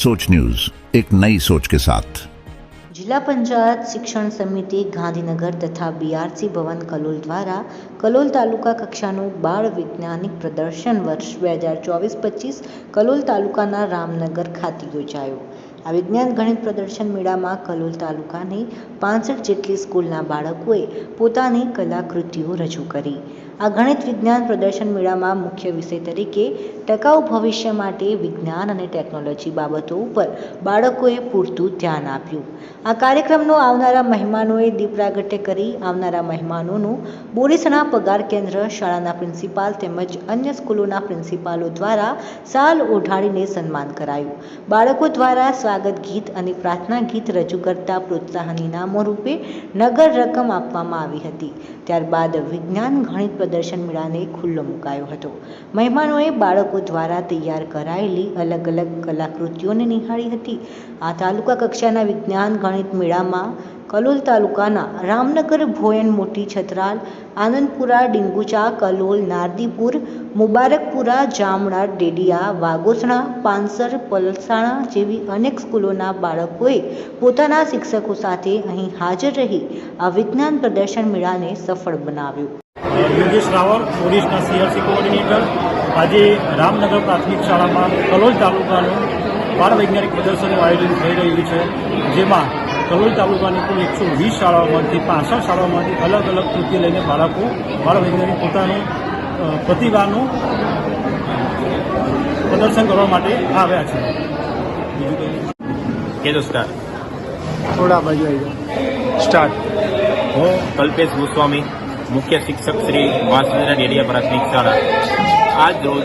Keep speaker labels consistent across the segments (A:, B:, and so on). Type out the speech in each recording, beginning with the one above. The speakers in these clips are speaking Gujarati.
A: सोच न्यूज एक नई सोच के साथ
B: જિલ્લા પંચાયત શિક્ષણ સમિતિ ગાંધીનગર તથા બીઆરસી ભવન કલોલ દ્વારા કલોલ તાલુકા કક્ષાનું બાળ વૈજ્ઞાનિક પ્રદર્શન વર્ષ બે હજાર ચોવીસ પચીસ કલોલ તાલુકાના રામનગર ખાતે યોજાયું આ વિજ્ઞાન ગણિત પ્રદર્શન મેળામાં કલોલ તાલુકાની પાંસઠ જેટલી સ્કૂલના બાળકોએ પોતાની કલાકૃતિઓ રજૂ કરી. આ ગણિત વિજ્ઞાન પ્રદર્શન મેળામાં મુખ્ય વિષય તરીકે ટકાઉ ભવિષ્ય માટે વિજ્ઞાન અને ટેકનોલોજી બાબતો ઉપર બાળકોએ પૂરતું ધ્યાન આપ્યું. આ કાર્યક્રમનો આવનારા મહેમાનોએ દીપ પ્રાગટ્ય કરી આવનારા મહેમાનોનું બોરીસણા પગાર કેન્દ્ર, શાળાના પ્રિન્સિપાલ તેમજ અન્ય સ્કૂલોના પ્રિન્સિપાલો દ્વારા સાલ ઓઢાડીને સન્માન કરાયું. બાળકો દ્વારા સ્વાગત ગીત અને પ્રાર્થના ગીત રજૂ કરતા પ્રોત્સાહન ઇનામો રૂપે નગર રકમ આપવામાં આવી હતી. ત્યારબાદ વિજ્ઞાન ગણિત પ્રદર્શન મેળાને ખુલ્લો મુકાયો હતો. મહેમાનોએ બાળકો દ્વારા તૈયાર કરાયેલી અલગ અલગ કલાકૃતિઓને નિહાળી હતી. આ તાલુકા કક્ષાના વિજ્ઞાન ગણિત મેળામાં કલોલ તાલુકાના રામનગર ભોયન મોટી છત્રાલ, આનંદપુરા ડીંગુચા, કલોલ નારદીપુર, મુબારકપુરા જામણા ડેડિયા વાગોસણા પાનસર, પલસાણા જેવી અનેક સ્કૂલોના બાળકોએ પોતાના શિક્ષકો સાથે અહીં હાજર રહી આ વિજ્ઞાન પ્રદર્શન મેળાને સફળ બનાવ્યું.
C: યોગેશ રાવળ ઓડિશના સીઆરસી કોઓર્ડિનેટર આજે રામનગર પ્રાથમિક શાળામાં કલોલ તાલુકાનું બાળ વૈજ્ઞાનિક પ્રદર્શનનું આયોજન થઈ રહ્યું છે, જેમાં કલોલ તાલુકાની કુલ એકસો વીસ શાળાઓમાંથી પાસઠ શાળાઓમાંથી અલગ અલગ કૃતિ લઈને બાળકો બાળ વૈજ્ઞાનિક પોતાનું પ્રતિભાનું પ્રદર્શન કરવા માટે આવ્યા છે.
D: કેજો સ્ટાર
E: થોડા બાજુ આવી સ્ટાર્ટ.
D: હું કલ્પેશ ગોસ્વામી મુખ્ય શિક્ષક શ્રી વાસુદેવના ડેડિયા પ્રાથમિક શાળા. આજ રોજ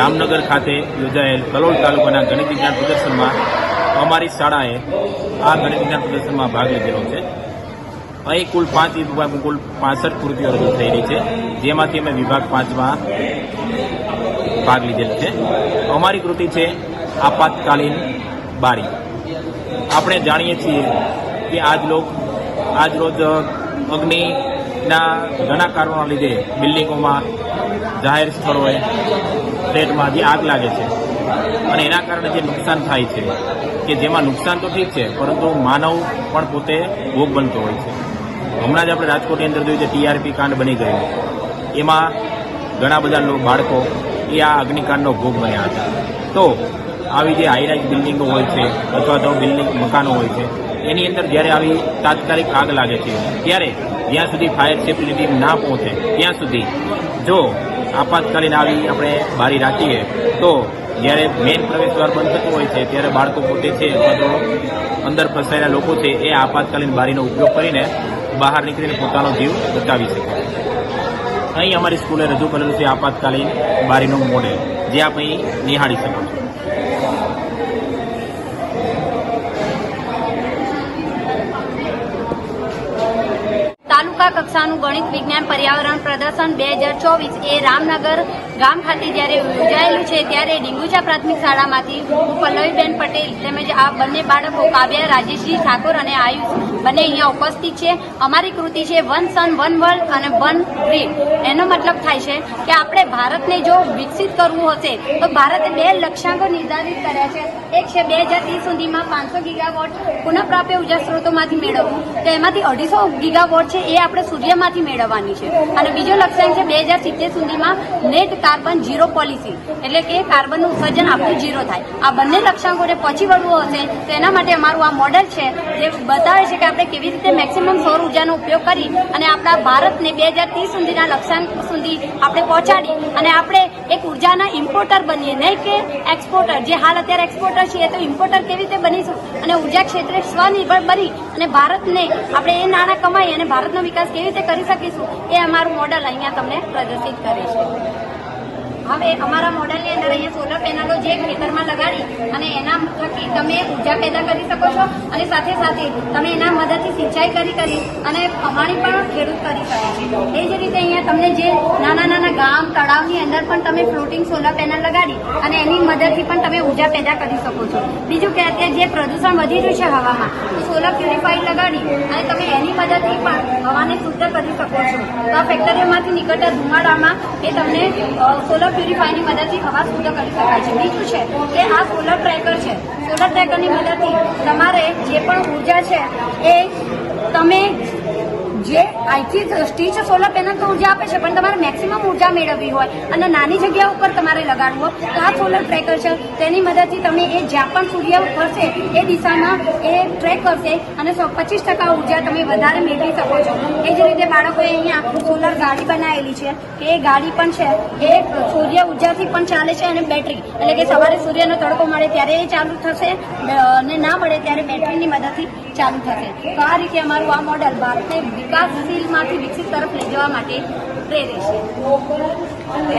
D: રામનગર ખાતે યોજાયેલ કલોલ તાલુકાના ગણિત વિજ્ઞાન પ્રદર્શનમાં અમારી શાળાએ આ ગણિત વિજ્ઞાન પ્રદર્શનમાં ભાગ લીધેલો છે. અહીં કુલ પાંચ વિભાગ, કુલ પાસઠ કૃતિઓ રજૂ થયેલી છે, જેમાંથી અમે વિભાગ પાંચમાં ભાગ લીધેલ છે. અમારી કૃતિ છે આપાતકાલીન બારી. આપણે જાણીએ છીએ કે આજ લોક, આજ રોજ અગ્નિના ઘણા કારણોના લીધે બિલ્ડિંગોમાં જાહેર સ્થળોએ ફ્લેટમાં જે આગ લાગે છે અને એના કારણે જે નુકસાન થાય છે કે જેમાં નુકસાન તો ઠીક છે, પરંતુ માનવ પણ પોતે ભોગ બનતો હોય છે. હમણાં જ આપણે રાજકોટની અંદર જોયું છે, ટીઆરપી કાંડ બની ગયું. એમાં ઘણા બધા બાળકો એ આ અગ્નિકાંડનો ભોગ બન્યા હતા. તો આવી જે હાઈરાઇઝ બિલ્ડિંગો હોય છે, અથવા તો બિલ્ડિંગ મકાનો હોય છે, એની અંદર જ્યારે આવી તાત્કાલિક આગ લાગે છે, ત્યારે જ્યાં સુધી ફાયર સેફ્ટી ના પહોંચે, ત્યાં સુધી જો આપાતકાલીન આવી આપણે બારી રાખીએ, તો જ્યારે મેઇન પ્રવેશદ્વાર બંધ થતું હોય છે, ત્યારે બાળકો પોતે છે, અથવા તો અંદર ફસાયેલા લોકો છે, એ આપાતકાલીન બારીનો ઉપયોગ કરીને બહાર નીકળીને પોતાનો જીવ બચાવી શકે. અહીં અમારી સ્કૂલે રજૂ કરેલું છે આપાતકાલીન બારીનું મોડેલ, જે આપ અહીં નિહાળી શકો છો
F: તાલુકા કક્ષાનું ગણિત વિજ્ઞાન પર્યાવરણ પ્રદર્શન બે હજાર ચોવીસ એ રામનગર ગામ ખાતે જ્યારે યોજાયેલું છે, ત્યારે ડીંગુચા પ્રાથમિક શાળામાંથી હું પલ્લવીબેન પટેલ તેમજ આ બંને બાળકો કાવ્ય રાજેશજી ઠાકોર અને આયુષ બંને અહીંયા ઉપસ્થિત છે. અમારી કૃતિ છે, વન સન, વન વર્લ્ડ અને વન ગ્રીડ. એનો મતલબ થાય છે કે આપણે ભારતને જો વિકસિત કરવું હશે, તો ભારતે બે લક્ષ્યાંકો નિર્ધારિત કર્યા છે. એક છે બે હજાર ત્રીસ સુધીમાં પાંચસો ગીગાવોટ પુનઃપ્રાપ્ય ઊર્જા સ્ત્રોતોમાંથી મેળવવું. તો એમાંથી અઢીસો ગીગાવોટ છે, એ આપણે સૂર્યમાંથી મેળવવાની છે. અને બીજો લક્ષ્યાંક છે બે હજાર સિત્તેર સુધીમાં નેટ કાર્બન ઝીરો પોલિસી એટલે કે કાર્બનનું ઉત્સર્જન આપણું ઝીરો થાય. આ બંને લક્ષ્યાંકોને પહોંચી વળવું હશે, તો એના માટે અમારું આ મોડેલ છે, જે બતાવે છે કે આપણે કેવી રીતે મેક્સિમમ સૌર ઉર્જાનો ઉપયોગ કરી અને આપણા ભારતને બે હજાર ત્રીસ સુધીના લક્ષ્યાંક સુધી આપણે પહોંચાડી. અને આપણે એક ઉર્જાના ઇમ્પોર્ટર બનીએ, નહીં કે એક્સપોર્ટર જે હાલ અત્યારે એક્સપોર્ટર છીએ, તો ઇમ્પોર્ટર કેવી રીતે બનીશું? અને ઊર્જા ક્ષેત્રે સ્વનિર્ભર બની અને ભારતને આપણે એ નાણાં કમાઈ અને ભારતનો વિકાસ કેવી રીતે કરી શકીશું એ અમારું મોડલ અહીંયા તમને પ્રદર્શિત કરે છે. હવે અમારા મોડલની અંદર અહીંયા સોલર પેનલો જે ખેતરમાં લગાડી અને એના થકી તમે ઊર્જા પેદા કરી શકો છો અને સાથે સાથે તમે એના મદદથી સિંચાઈ કરી કરી અને કમાણી પણ ખેડૂત કરી શકો છો. એ જ રીતે અહીંયા તમને જે નાના નાના ગામ, તળાવની અંદર પણ તમે ફ્લોટિંગ સોલર પેનલ લગાડી અને એની મદદથી પણ તમે ઊર્જા પેદા કરી શકો છો. બીજું કે અત્યારે જે પ્રદૂષણ વધી રહ્યું છે હવામાં, તો સોલર પ્યુરિફાયર લગાડી અને તમે એની મદદથી પણ હવાને શુદ્ધ કરી શકો છો. તો આ ફેક્ટરીઓમાંથી નીકળતા ધુમાડામાં એ તમને સોલર પ્યુરિફાયરની મદદથી હવા શુદ્ધ કરી શકાય છે. બીજું છે કે આ સોલર ટ્રેકર છે. સોલર ટ્રેકરની મદદથી તમારે જે પણ ઊર્જા છે એ તમે જે અહીંથી સ્ટીચ સોલર પેનલ તો ઊર્જા આપે છે, પણ તમારે મેક્સિમમ ઊર્જા મેળવવી હોય અને નાની જગ્યા ઉપર તમારે લગાડવું હોય, તો આ સોલર ટ્રેકર છે. તેની મદદથી તમે એ જ્યાં પણ સૂર્ય ફરશે એ દિશામાં એ ટ્રેક કરશે અને પચીસ ટકા ઊર્જા તમે વધારે મેળવી શકો છો. એ જ રીતે બાળકોએ અહીંયા સોલર ગાડી બનાવેલી છે. કે એ ગાડી પણ છે. એ સૂર્ય ઉર્જાથી પણ ચાલે છે અને બેટરી એટલે કે સવારે સૂર્યનો તડકો મળે ત્યારે એ ચાલુ થશે અને ના મળે ત્યારે બેટરીની મદદથી ચાલુ થશે. તો આ રીતે અમારું આ મોડલ ભારતને વિકાસશીલમાંથી વિકસિત તરફ લઈ જવા માટે પ્રેરે છે.